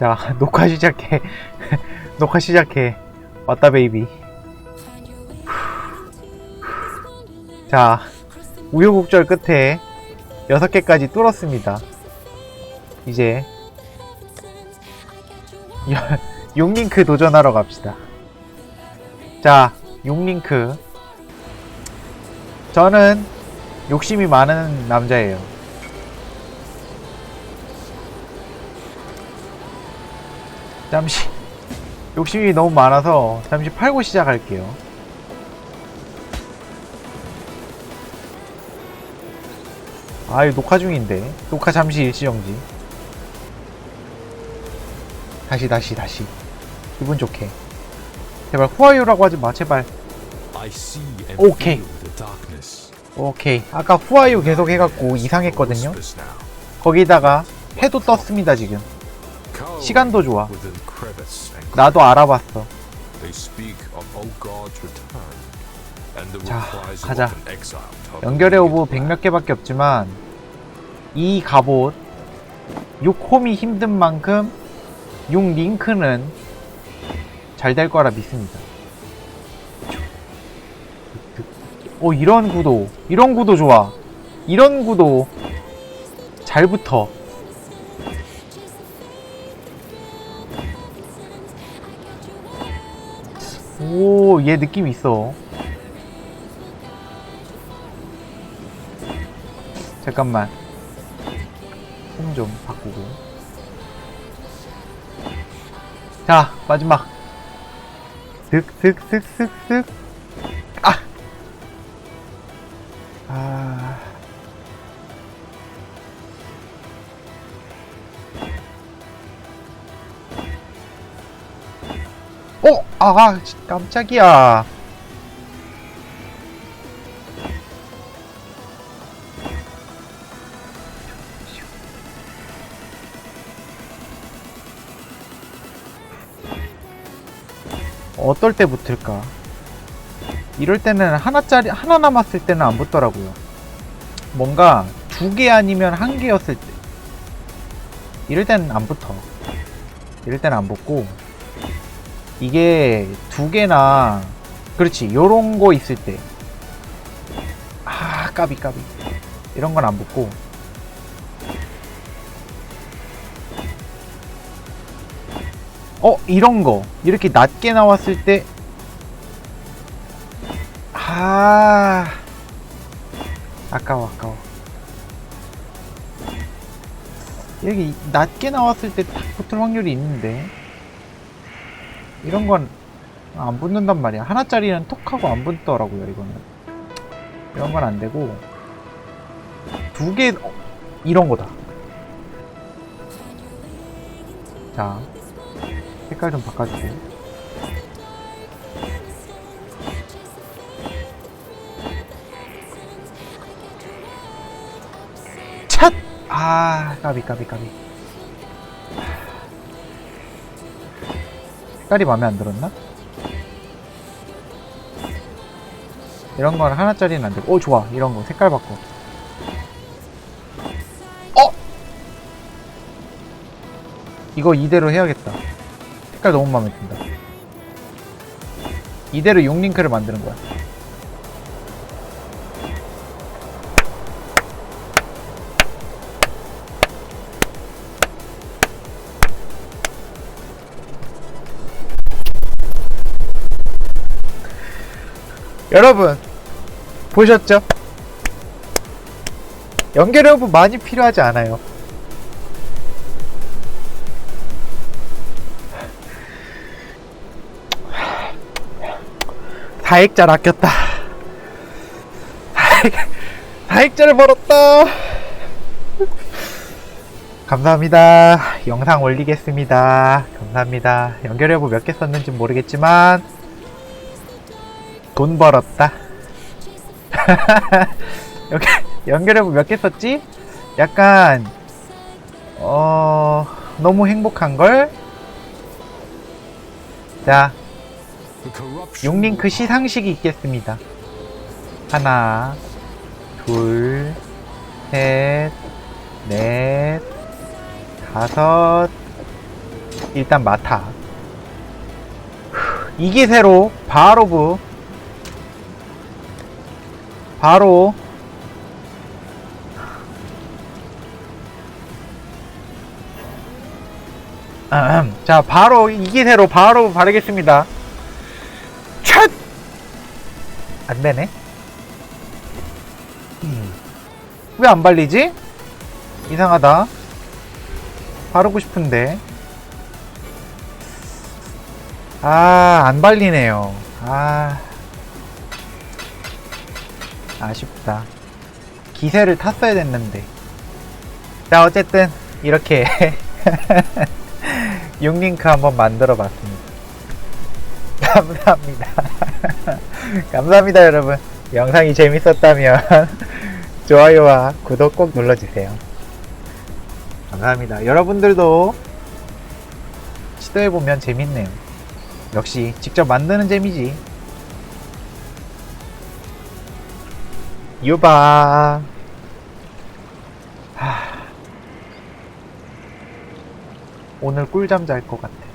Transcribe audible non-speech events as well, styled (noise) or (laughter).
자, (laughs) 녹화 시작해. (laughs) 녹화 시작해. 왔다, 베이비. 자, 우여곡절 끝에 6개까지 뚫었습니다. 이제, 여- (laughs) 용링크 도전하러 갑시다. 자, 용링크. 저는 욕심이 많은 남자예요. 잠시. 욕심이 너무 많아서 잠시 팔고 시작할게요. 아이 녹화 중인데. 녹화 잠시 일시정지. 다시 다시 다시. 기분 좋게. 제발 후아유라고 하지 마 제발. Darkness. 오케이. 아까 후아유 계속 해갖고 이상했거든요. 거기다가 해도 떴습니다 지금 시간도 좋아 나도 알아봤어 자, 가자. 연결의 오브 land. 100몇 개밖에 없지만 이 갑옷 6홈이 힘든 만큼 6 링크는 잘 될 거라 믿습니다 오 이런 구도 이런 구도 좋아 이런 구도 잘 붙어 오 얘 느낌 있어. 잠깐만. 폼 좀 바꾸고. 자 마지막. 득 득 득 득 득 아! 아... 아 씨, 깜짝이야 어떨 때 붙을까? 이럴 때는 하나짜리 하나 남았을 때는 안 붙더라고요. 뭔가 두 개 아니면 한 개였을 때 이럴 때는 안 붙어. 이럴 때는 안 붙고 이게 두 개나 그렇지 요런 거 있을 때. 아 까비 까비. 이런 건 안 붙고. 어 이런 거. 이렇게 낮게 나왔을 때. 아, 아까워, 아까워. 여기 낮게 나왔을 때 딱 붙을 확률이 있는데, 이런 건 안 붙는단 말이야. 하나짜리는 톡 하고 안 붙더라고요, 이거는. 이런 건 안 되고, 두 개, 어, 이런 거다. 자, 색깔 좀 바꿔주고. 찻! 아, 까비, 까비, 까비. 색깔이 마음에 안 들었나? 이런 건 하나짜리는 안 되고, 오, 좋아. 이런 거. 색깔 바꿔. 어! 이거 이대로 해야겠다. 색깔 너무 마음에 든다. 이대로 용링크를 만드는 거야. 여러분 보셨죠? 연결 여부 많이 필요하지 않아요. 다액잘 아꼈다. 다액, 다액잘 벌었다. 감사합니다. 영상 올리겠습니다. 감사합니다. 연결 여부 몇 개 썼는지 모르겠지만 돈 벌었다. (laughs) 여기 연결해보 몇 개 썼지? 약간 어 너무 행복한 걸. 자, 용링크 시상식이 있겠습니다. 하나, 둘, 셋, 넷, 다섯, 일단 마타. 이 기세로 바로브 바로. 자 바로 이 기세로 바로 바르겠습니다 첫! 안되네 왜안 발리지? 이상하다 바르고 싶은데 아, 안 발리네요. 아. 아쉽다. 기세를 탔어야 됐는데. 자, 어쨌든, 이렇게, (laughs) 6링크 한번 만들어 봤습니다. (laughs) 감사합니다. (laughs) 감사합니다, 여러분. 영상이 재밌었다면, 좋아요와 구독 꼭 눌러주세요. 감사합니다. 여러분들도 시도해보면 재밌네요. 역시 직접 만드는 재미지. 유바. 하... 오늘 꿀잠 잘 것 같아.